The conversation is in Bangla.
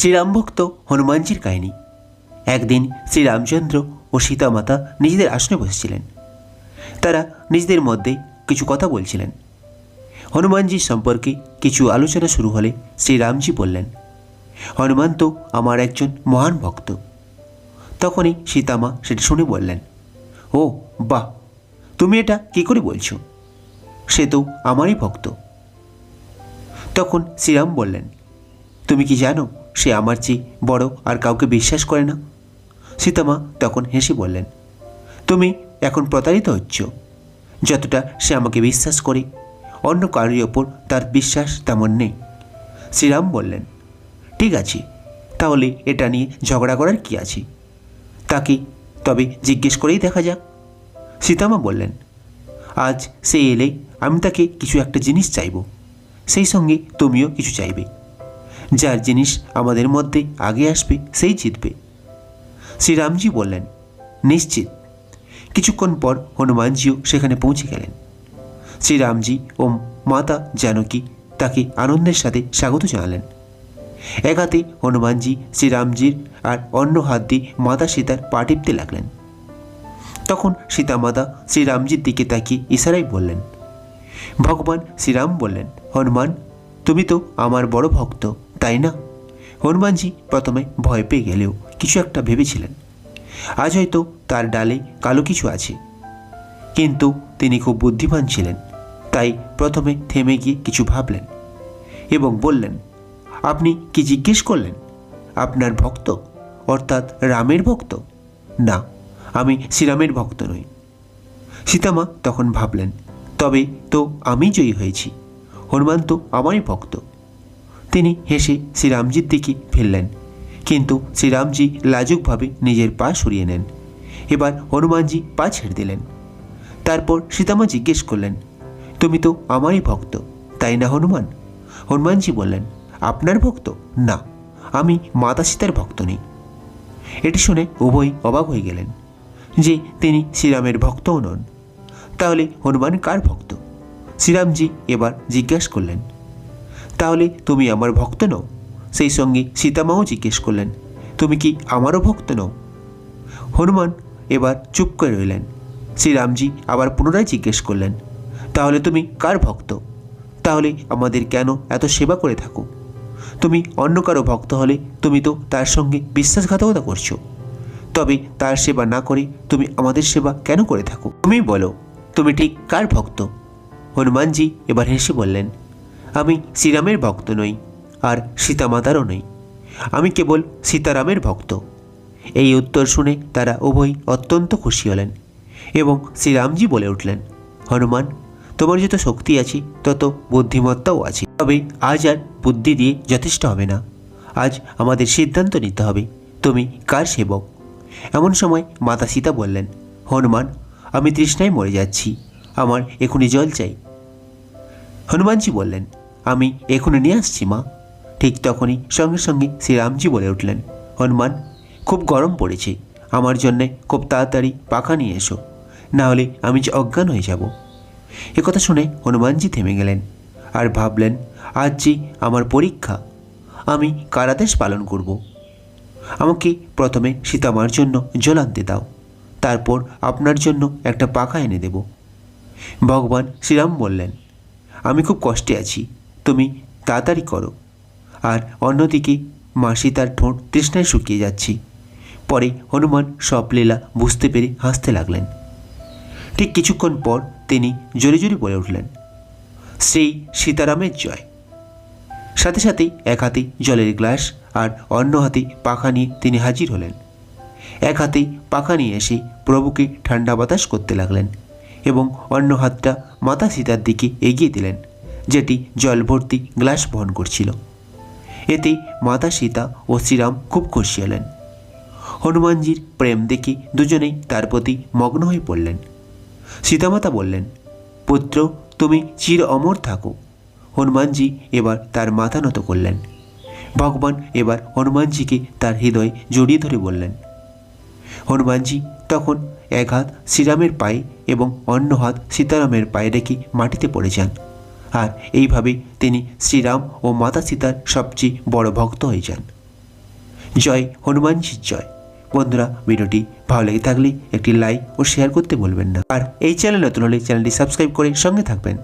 শ্রীরামভক্ত হনুমানজির কাহিনী। একদিন শ্রীরামচন্দ্র ও সীতামাতা নিজেদের আসনে বসেছিলেন। তারা নিজেদের মধ্যে কিছু কথা বলছিলেন। হনুমানজির সম্পর্কে কিছু আলোচনা শুরু হলে শ্রীরামজি বললেন, হনুমান তো আমার একজন মহান ভক্ত। তখনই সীতামা সেটা শুনে বললেন, ও, বাহ! তুমি এটা কি করে বলছো? সে তো আমারই ভক্ত। তখন শ্রীরাম বললেন, তুমি কি জানো সে আমার চেয়ে বড় আর কাউকে বিশ্বাস করে না। সীতামা তখন হেসে বললেন, তুমি এখন প্রতারিত হচ্ছ। যতটা সে আমাকে বিশ্বাস করে, অন্য কারোর ওপর তার বিশ্বাস তেমন নেই। শ্রীরাম বললেন, ঠিক আছে, তাহলে এটা নিয়ে ঝগড়া করার কি আছে? তাকে তবে জিজ্ঞেস করেই দেখা যাক। সীতামা বললেন, আজ সে এলে আমি তাকে কিছু একটা জিনিস চাইব। সেই সঙ্গে তুমিও কিছু চাইবে। যার জিনিস আমাদের মধ্যে আগে আসবে, সেই জিতবে। শ্রীরামজি বললেন, নিশ্চিত। কিছুক্ষণ পর হনুমানজিও সেখানে পৌঁছে গেলেন। শ্রীরামজি ও মাতা জানকী তাকে আনন্দের সাথে স্বাগত জানালেন। এক হাতে হনুমানজি শ্রীরামজির আর অন্য হাত দিয়ে মাতা সীতার পা টিপতে লাগলেন। তখন সীতামাতা শ্রীরামজির দিকে তাকিয়ে ইশারায় বললেন, ভগবান শ্রীরাম বললেন, হনুমান, তুমি তো আমার বড় ভক্ত। তাই না? হনুমানজি প্রথমে ভয় পেয়ে গেলেও কিছু একটা ভেবেছিলেন। আজ হয়তো তার ডালে কালো কিছু আছে। কিন্তু তিনি খুব বুদ্ধিমান ছিলেন, তাই প্রথমে থেমে গিয়ে কিছু ভাবলেন এবং বললেন, আপনি কি জিজ্ঞেস করলেন? আপনার ভক্ত? অর্থাৎ রামের ভক্ত? না, আমি শ্রীরামের ভক্ত নই। সীতামা তখন ভাবলেন, তবে তো আমি জয়ী হয়েছি। হনুমান তো আমারই ভক্ত। তিনি হেসে শ্রীরামজির দিকে ফেললেন। কিন্তু শ্রীরামজি লাজুকভাবে নিজের পা সরিয়ে নেন। এবার হনুমানজি পা ছেড়ে দিলেন। তারপর সীতামা জিজ্ঞেস করলেন, তুমি তো আমারই ভক্ত, তাই না হনুমান? হনুমানজি বললেন, আপনার ভক্ত? না, আমি মাতা সীতার ভক্ত নেই। এটি শুনে উভয় অবাক হয়ে গেলেন, যে তিনি শ্রীরামের ভক্তও নন। তাহলে হনুমান কার ভক্ত? শ্রীরামজি এবার জিজ্ঞেস করলেন তাহলে তুমি আমার ভক্ত নও? সেই সঙ্গে সীতামাও জিজ্ঞেস করলেন, তুমি কি আমারও ভক্ত নও? হনুমান এবার চুপ করে রইলেন। শ্রীরামজি আবার পুনরায় জিজ্ঞেস করলেন, তাহলে তুমি কার ভক্ত? তাহলে আমাদের কেন এত সেবা করে থাকো? তুমি অন্য কারও ভক্ত হলে তুমি তো তার সঙ্গে বিশ্বাসঘাতকতা করছ। তবে তার সেবা না করে তুমি আমাদের সেবা কেন করে থাকো? তুমি বলো, তুমি ঠিক কার ভক্ত? হনুমানজি এবার হেসে বললেন আমি শ্রীরামের ভক্ত নই, আর সীতামাতারও নই। আমি কেবল সীতারামের ভক্ত। এই উত্তর শুনে তারা উভয় অত্যন্ত খুশি হলেন এবং শ্রীরামজি বলে উঠলেন, হনুমান, তোমার যত শক্তি আছে, তত বুদ্ধিমত্তাও আছে। তবে আজ আর বুদ্ধি দিয়ে যথেষ্ট হবে না। আজ আমাদের সিদ্ধান্ত নিতে হবে, তুমি কার সেবক? এমন সময় মাতা সীতা বললেন, হনুমান, আমি তৃষ্ণায় মরে যাচ্ছি, আমার এখনই জল চাই। হনুমানজি বললেন আমি এখনই নিয়ে আসছি, মা। ঠিক তখনই সঙ্গে সঙ্গে শ্রীরামজি বলে উঠলেন, হনুমান, খুব গরম পড়েছে। আমার জন্যে খুব তাড়াতাড়ি পাখা নিয়ে এসো। না হলে আমি যে অজ্ঞান হয়ে যাব। একথা শুনে হনুমানজি থেমে গেলেন আর ভাবলেন, আজ যে আমার পরীক্ষা, আমি কারাদেশ পালন করব। আমাকে প্রথমে সীতামার জন্য জল আনতে দাও, তারপর আপনার জন্য একটা পাখা এনে দেব। ভগবান শ্রীরাম বললেন, আমি খুব কষ্টে আছি তুমি তাড়াতাড়ি করো। আর অন্যদিকে মা সীতার ঠোঁট তৃষ্ণায় শুকিয়ে যাচ্ছি। পরে হনুমান সব লীলা বুঝতে পেরে হাসতে লাগলেন। ঠিক কিছুক্ষণ পর তিনি জোরে জোরে বলে উঠলেন, শ্রী সীতারামের জয়। সাথে সাথে এক হাতে জলের গ্লাস আর অন্য হাতে পাখা নিয়ে তিনি হাজির হলেন। এক হাতে পাখা নিয়ে এসে প্রভুকে ঠান্ডা বাতাস করতে লাগলেন এবং অন্য হাতটা মাতা সীতার দিকে এগিয়ে দিলেন। যেটি জল ভর্তি গ্লাস বহন করছিল। এতে মাতা সীতা ও শ্রীরাম খুব খুশি হলেন। হনুমানজির প্রেম দেখে দুজনেই তার প্রতি মগ্ন হয়ে পড়লেন। সীতামাতা বললেন, পুত্র, তুমি চির অমর থাকো। হনুমানজি এবার তার মাথা নত করলেন। ভগবান এবার হনুমানজিকে তার হৃদয়ে জড়িয়ে ধরে বললেন, হনুমানজি তখন এক হাত শ্রীরামের পায়ে এবং অন্য হাত সীতারামের পায়ে রেখে মাটিতে পড়ে যান। আর এইভাবেই তিনি শ্রীরাম ও মাতা সীতার সবচেয়ে বড় ভক্ত হয়ে যান। জয় হনুমানজির জয়। বন্ধুরা, ভিডিওটি ভালো লেগে থাকলে একটি লাইক ও শেয়ার করতে বলবেন না। আর এই চ্যানেল নতুন হলে চ্যানেলটি সাবস্ক্রাইব করে সঙ্গে থাকবেন।